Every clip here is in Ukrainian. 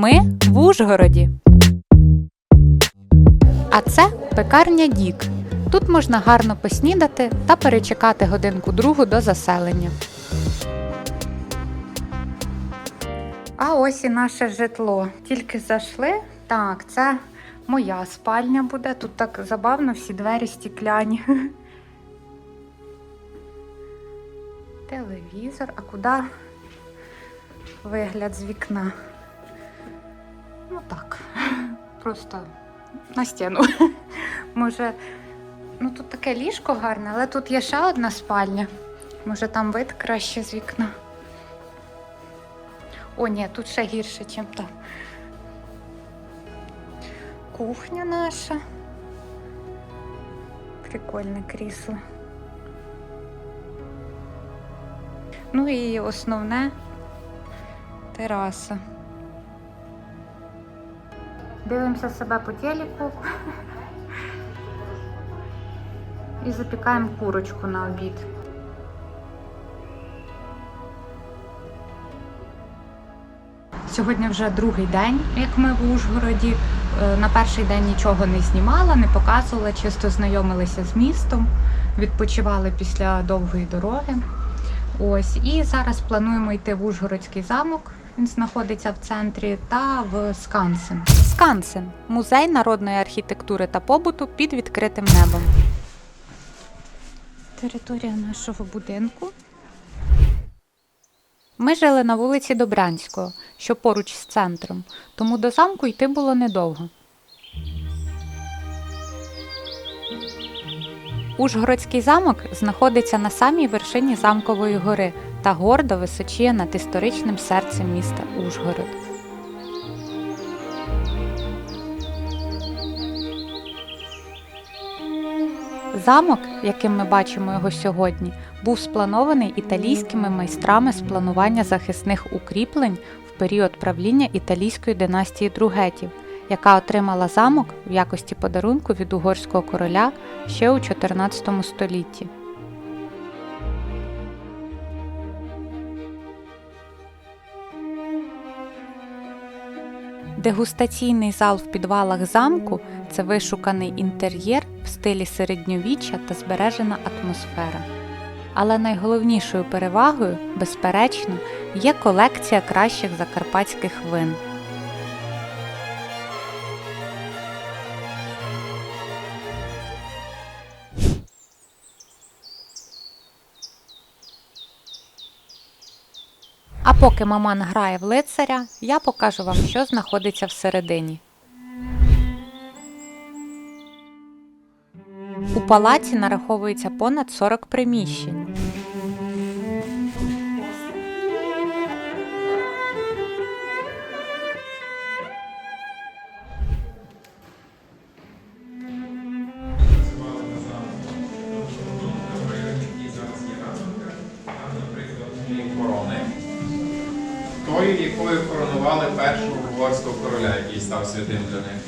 Ми в Ужгороді. А це пекарня Дік. Тут можна гарно поснідати та перечекати годинку другу до заселення. А ось і наше житло. Тільки зайшли. Так, це моя спальня буде. Тут так забавно, всі двері стікляні. Телевізор, а куди вигляд з вікна? Ну так, просто на стіну. Може, ну тут таке ліжко гарне, але тут є ще одна спальня. Може там вид краще з вікна. О, ні, тут ще гірше, ніж там. Кухня наша. Прикольне крісло. Ну і основне тераса. Дивимося себе по телеку і запікаємо курочку на обід. Сьогодні вже другий день, як ми в Ужгороді. Е, На перший день нічого не знімала, не показувала, чисто знайомилися з містом, відпочивали після довгої дороги. Ось і зараз плануємо йти в Ужгородський замок. Він знаходиться в центрі та в Скансен. Скансен музей народної архітектури та побуту під відкритим небом. Територія нашого будинку. Ми жили на вулиці Добрянського, що поруч з центром, тому до замку йти було недовго. Ужгородський замок знаходиться на самій вершині замкової гори та гордо височіє над історичним серцем міста Ужгород. Замок, яким ми бачимо його сьогодні, був спланований італійськими майстрами з планування захисних укріплень в період правління італійської династії Другетів, яка отримала замок в якості подарунку від угорського короля ще у 14 столітті. Дегустаційний зал в підвалах замку це вишуканий інтер'єр в стилі середньовіччя та збережена атмосфера. Але найголовнішою перевагою, безперечно, є колекція кращих закарпатських вин. Поки маман грає в лицаря, я покажу вам, що знаходиться всередині. У палаці нараховується понад 40 приміщень. Коронували першого угорського короля, який став святим для них.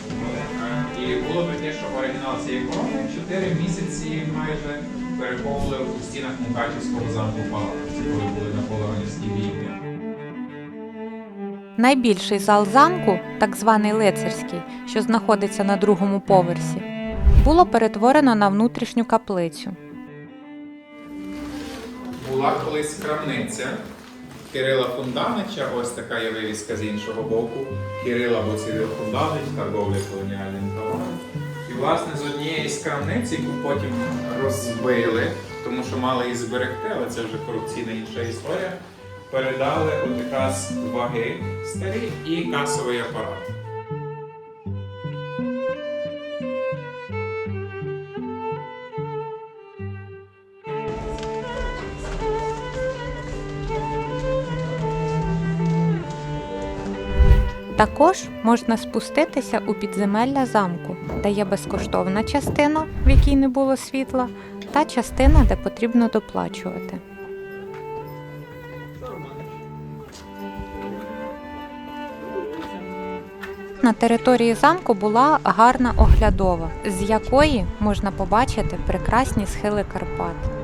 І було таке, що оригінал цієї корони 4 місяці майже переховували у стінах Мукачівського замку Палаці, коли були наполеонівські війни. Найбільший зал замку, так званий лицарський, що знаходиться на другому поверсі, було перетворено на внутрішню каплицю. Була колись крамниця Кирила Фунданича, ось така є вивіска з іншого боку. Кирила або Сірил Фунданич, торговля колоніальним товаром. І власне з однієї з крамниць, яку потім розбили, тому що мали її зберегти, але це вже корупційна інша історія. Передали от якраз ваги старі і касовий апарат. Також можна спуститися у підземелля замку, де є безкоштовна частина, в якій не було світла, та частина, де потрібно доплачувати. На території замку була гарна оглядова, з якої можна побачити прекрасні схили Карпат.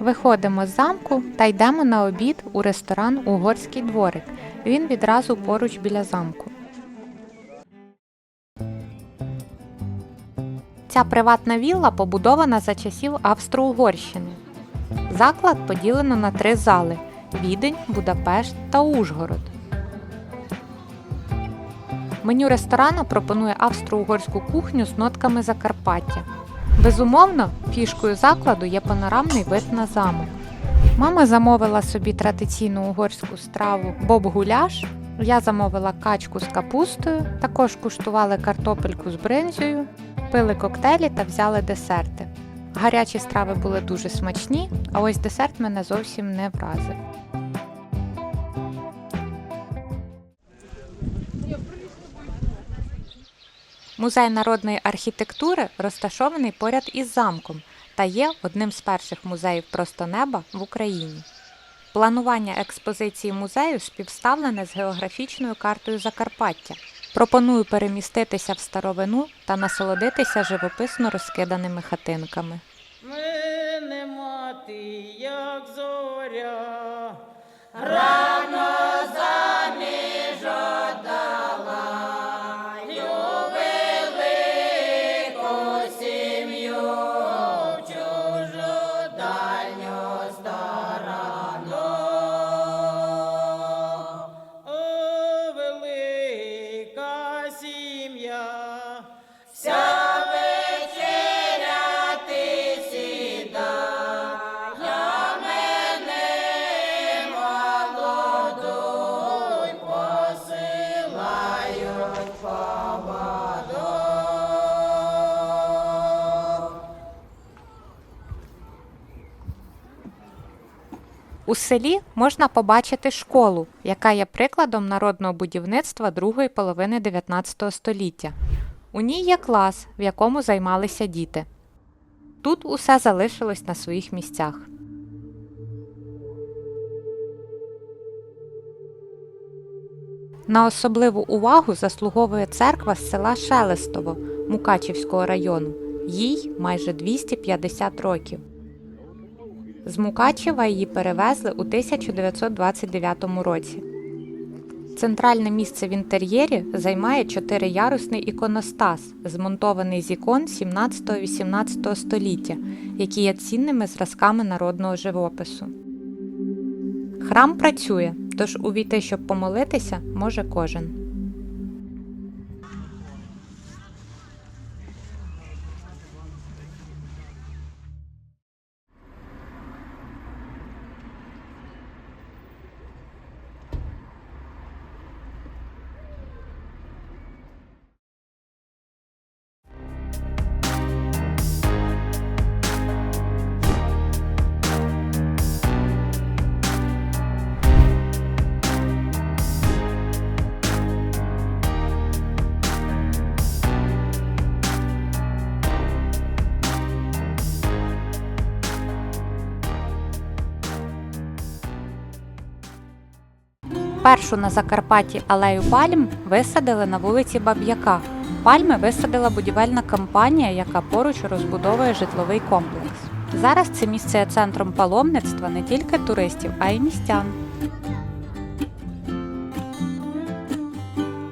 Виходимо з замку та йдемо на обід у ресторан Угорський дворик. Він відразу поруч біля замку. Ця приватна вілла побудована за часів Австро-Угорщини. Заклад поділено на три зали: Відень, Будапешт та Ужгород. Меню ресторану пропонує австро-угорську кухню з нотками Закарпаття. Безумовно, фішкою закладу є панорамний вид на замок. Мама замовила собі традиційну угорську страву боб-гуляш. Я замовила качку з капустою, також куштували картопельку з бринзою, пили коктейлі та взяли десерти. Гарячі страви були дуже смачні, а ось десерт мене зовсім не вразив. Музей народної архітектури розташований поряд із замком та є одним з перших музеїв просто неба в Україні. Планування експозиції музею співставлене з географічною картою Закарпаття. Пропоную переміститися в старовину та насолодитися живописно розкиданими хатинками. Мене мати, як зоря, о, У селі можна побачити школу, яка є прикладом народного будівництва другої половини 19 століття. У ній є клас, в якому займалися діти. Тут усе залишилось на своїх місцях. На особливу увагу заслуговує церква з села Шелестово Мукачівського району. Їй майже 250 років. З Мукачева її перевезли у 1929 році. Центральне місце в інтер'єрі займає чотириярусний іконостас, змонтований з ікон 17-18 століття, які є цінними зразками народного живопису. Храм працює, тож увійти, щоб помолитися, може кожен. Першу на Закарпатті алею пальм висадили на вулиці Баб'яка. Пальми висадила будівельна компанія, яка поруч розбудовує житловий комплекс. Зараз це місце є центром паломництва не тільки туристів, а й містян.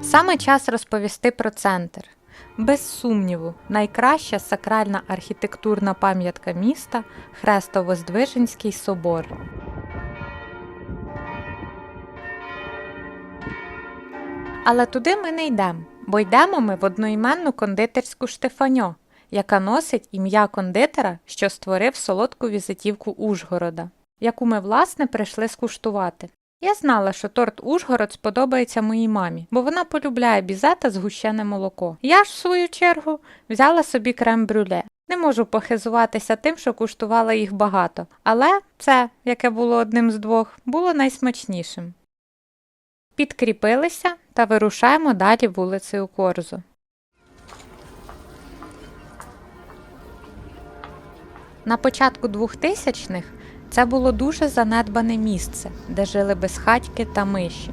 Саме час розповісти про центр. Без сумніву, найкраща сакральна архітектурна пам'ятка міста Хрестово-Здвиженський собор. Але туди ми не йдемо, бо йдемо ми в одноіменну кондитерську Штефаньо, яка носить ім'я кондитера, що створив солодку візитівку Ужгорода, яку ми, власне, прийшли скуштувати. Я знала, що торт Ужгород сподобається моїй мамі, бо вона полюбляє бізе та згущене молоко. Я ж, в свою чергу, взяла собі крем-брюле. Не можу похизуватися тим, що куштувала їх багато, але це, яке було одним з двох, було найсмачнішим. Підкріпилися та вирушаємо далі вулицею Корзу. На початку 2000-х це було дуже занедбане місце, де жили безхатьки та миші.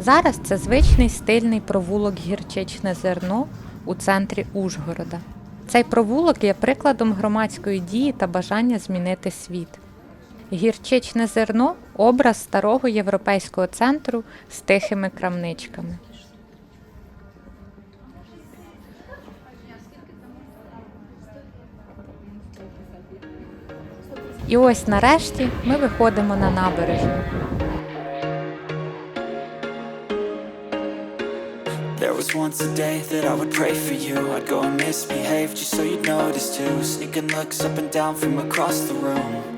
Зараз це звичний стильний провулок гірчичне зерно у центрі Ужгорода. Цей провулок є прикладом громадської дії та бажання змінити світ. Гірчичне зерно образ старого європейського центру з тихими крамничками. І ось нарешті ми виходимо на набережну. There was once a day that I would pray for you I'd go and misbehave just so you'd notice too Sneaking looks up and down from across the room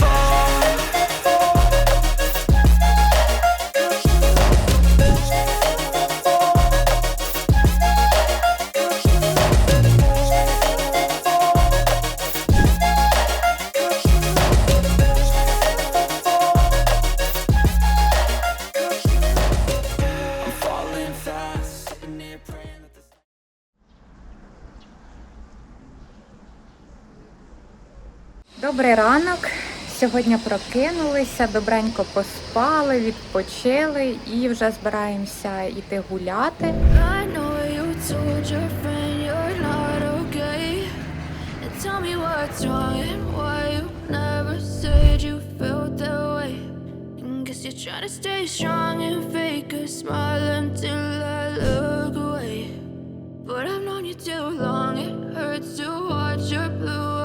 Добрий ранок. Сьогодні прокинулися, добренько поспали, відпочили і вже збираємося йти гуляти. But I've known you too long, it hurts to watch your blue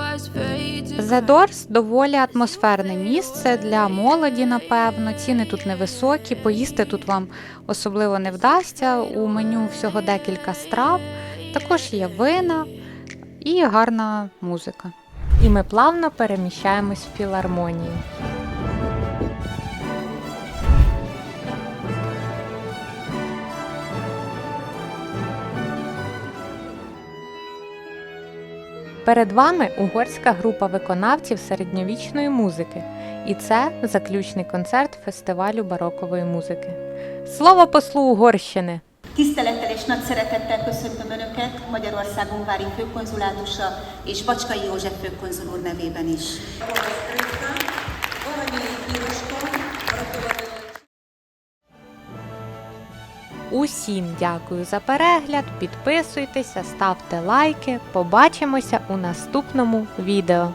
The Doors доволі атмосферне місце для молоді, напевно. Ціни тут невисокі, поїсти тут вам особливо не вдасться. У меню всього декілька страв, також є вина і гарна музика. І ми плавно переміщаємось в філармонію. Перед вами угорська група виконавців середньовічної музики, і це заключний концерт фестивалю барокової музики. Слово послу Угорщини! Tisztelettel és nagy szeretettel köszöntöm Önöket Magyarország Ungvári főkonzulátusa és Bacskai József főkonzul úr nevében is. Усім дякую за перегляд, підписуйтеся, ставте лайки. Побачимося у наступному відео.